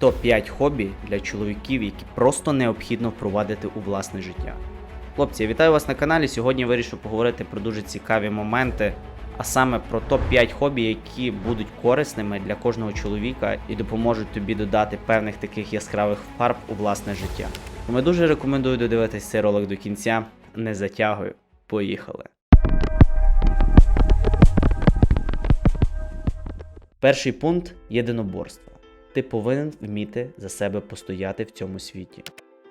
Топ-5 хобі для чоловіків, які просто необхідно впровадити у власне життя. Хлопці, я вітаю вас на каналі. Сьогодні я поговорити про дуже цікаві моменти, а саме про топ-5 хобі, які будуть корисними для кожного чоловіка і допоможуть тобі додати певних таких яскравих фарб у власне життя. Тому я дуже рекомендую додивитись цей ролик до кінця. Не затягую. Поїхали. Перший пункт єдиноборства. Ти повинен вміти за себе постояти в цьому світі.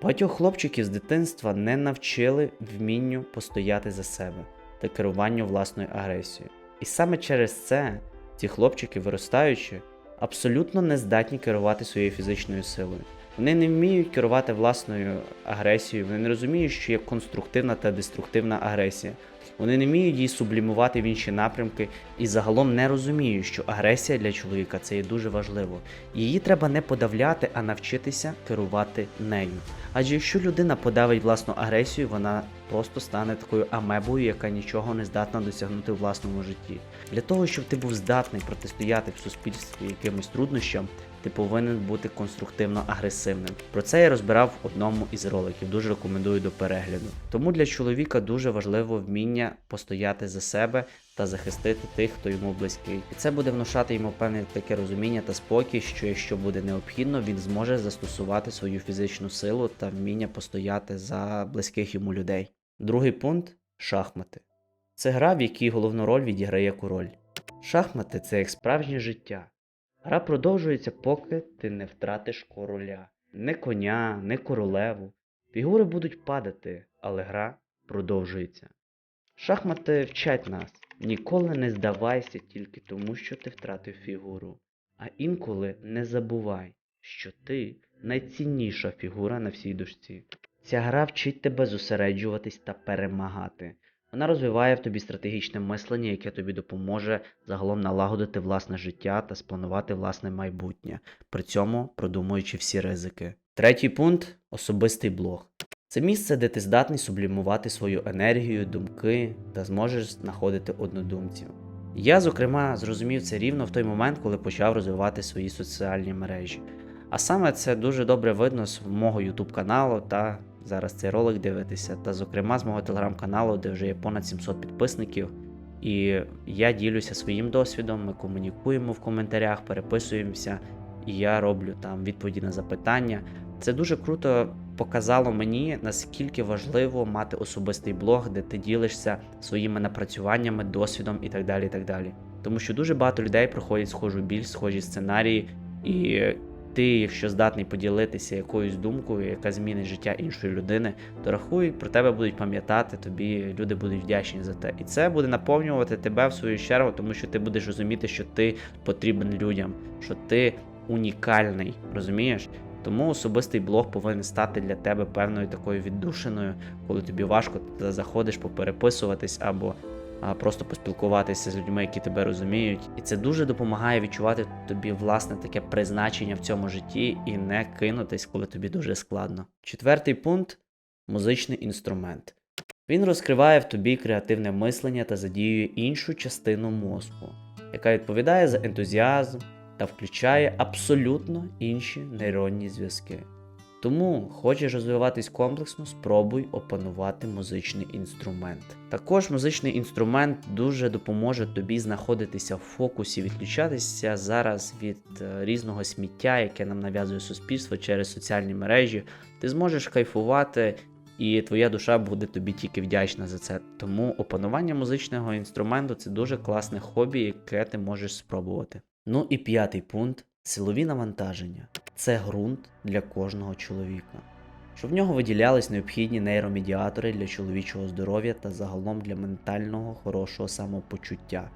Багатьох хлопчиків з дитинства не навчили вмінню постояти за себе та керуванню власною агресією. І саме через це ці хлопчики, виростаючи, абсолютно не здатні керувати своєю фізичною силою. Вони не вміють керувати власною агресією, вони не розуміють, що є конструктивна та деструктивна агресія. Вони не вміють її сублімувати в інші напрямки і загалом не розуміють, що агресія для чоловіка це є дуже важливо. Її треба не подавляти, а навчитися керувати нею. Адже якщо людина подавить власну агресію, вона просто стане такою амебою, яка нічого не здатна досягнути у власному житті. Для того, щоб ти був здатний протистояти в суспільстві якимось труднощам, ти повинен бути конструктивно агресивним. Про це я розбирав в одному із роликів. Дуже рекомендую до перегляду. Тому для чоловіка дуже важливо вміння постояти за себе та захистити тих, хто йому близький. І це буде внушати йому певне таке розуміння та спокій, що якщо буде необхідно, він зможе застосувати свою фізичну силу та вміння постояти за близьких йому людей. Другий пункт шахмати. Це гра, в якій головну роль відіграє король. Шахмати це як справжнє життя. Гра продовжується, поки ти не втратиш короля. Не коня, не королеву. Фігури будуть падати, але гра продовжується. Шахмати вчать нас. Ніколи не здавайся тільки тому, що ти втратив фігуру. А інколи не забувай, що ти найцінніша фігура на всій дошці. Ця гра вчить тебе зосереджуватись та перемагати. Вона розвиває в тобі стратегічне мислення, яке тобі допоможе загалом налагодити власне життя та спланувати власне майбутнє, при цьому продумуючи всі ризики. Третій пункт особистий блог. Це місце, де ти здатний сублімувати свою енергію, думки та зможеш знаходити однодумців. Я, зокрема, зрозумів це рівно в той момент, коли почав розвивати свої соціальні мережі. А саме це дуже добре видно з мого YouTube каналу та зараз цей ролик дивитися, та зокрема з мого телеграм-каналу, де вже є понад 700 підписників. І я ділюся своїм досвідом, ми комунікуємо в коментарях, переписуємося, і я роблю там відповіді на запитання. Це дуже круто показало мені, наскільки важливо мати особистий блог, де ти ділишся своїми напрацюваннями, досвідом і так далі. і так далі. Тому що дуже багато людей проходять схожу біль, схожі сценарії, і ти, якщо здатний поділитися якоюсь думкою, яка змінить життя іншої людини, то рахуй, про тебе будуть пам'ятати, тобі люди будуть вдячні за те. І це буде наповнювати тебе в свою чергу, тому що ти будеш розуміти, що ти потрібен людям, що ти унікальний, розумієш? Тому особистий блог повинен стати для тебе певною такою віддушиною, коли тобі важко, ти заходиш попереписуватись або просто поспілкуватися з людьми, які тебе розуміють. І це дуже допомагає відчувати тобі власне таке призначення в цьому житті і не кинутись, коли тобі дуже складно. Четвертий пункт музичний інструмент. Він розкриває в тобі креативне мислення та задіює іншу частину мозку, яка відповідає за ентузіазм та включає абсолютно інші нейронні зв'язки. Тому хочеш розвиватись комплексно, спробуй опанувати музичний інструмент. Також музичний інструмент дуже допоможе тобі знаходитися в фокусі, відключатися зараз від е, різного сміття, яке нам нав'язує суспільство через соціальні мережі. Ти зможеш кайфувати, і твоя душа буде тобі тільки вдячна за це. Тому опанування музичного інструменту це дуже класне хобі, яке ти можеш спробувати. Ну і п'ятий пункт силові навантаження. Це ґрунт для кожного чоловіка. Щоб в нього виділялись необхідні нейромедіатори для чоловічого здоров'я та загалом для ментального хорошого самопочуття.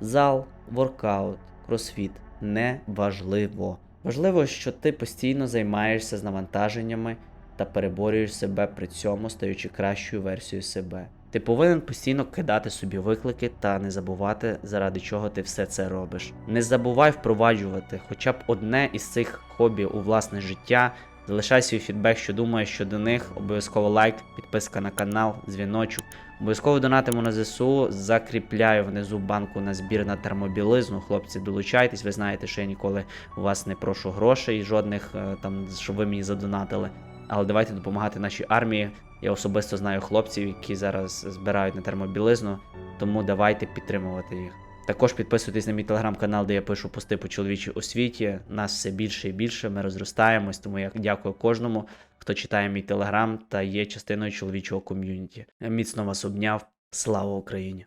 Зал, воркаут, кросфіт не важливо. Важливо, що ти постійно займаєшся з навантаженнями та переборюєш себе при цьому, стаючи кращою версією себе. Ти повинен постійно кидати собі виклики та не забувати, заради чого ти все це робиш. Не забувай впроваджувати хоча б одне із цих хобі у власне життя Залишай свій фідбек, що думаєш щодо них. Обов'язково лайк, підписка на канал, дзвіночок. Обов'язково донатимо на ЗСУ. Закріпляю внизу банку на збір на термобілизну. Хлопці, долучайтесь. Ви знаєте, що я ніколи у вас не прошу грошей, жодних е, там, щоб ви мені задонатили. Але давайте допомагати нашій армії. Я особисто знаю хлопців, які зараз збирають на термобілизну, тому давайте підтримувати їх. Також підписуйтесь на мій телеграм-канал, де я пишу пости по чоловічій освіті. Нас все більше і більше. Ми розростаємось, тому я дякую кожному, хто читає мій телеграм та є частиною чоловічого ком'юніті. Міцно вас обняв. Слава Україні!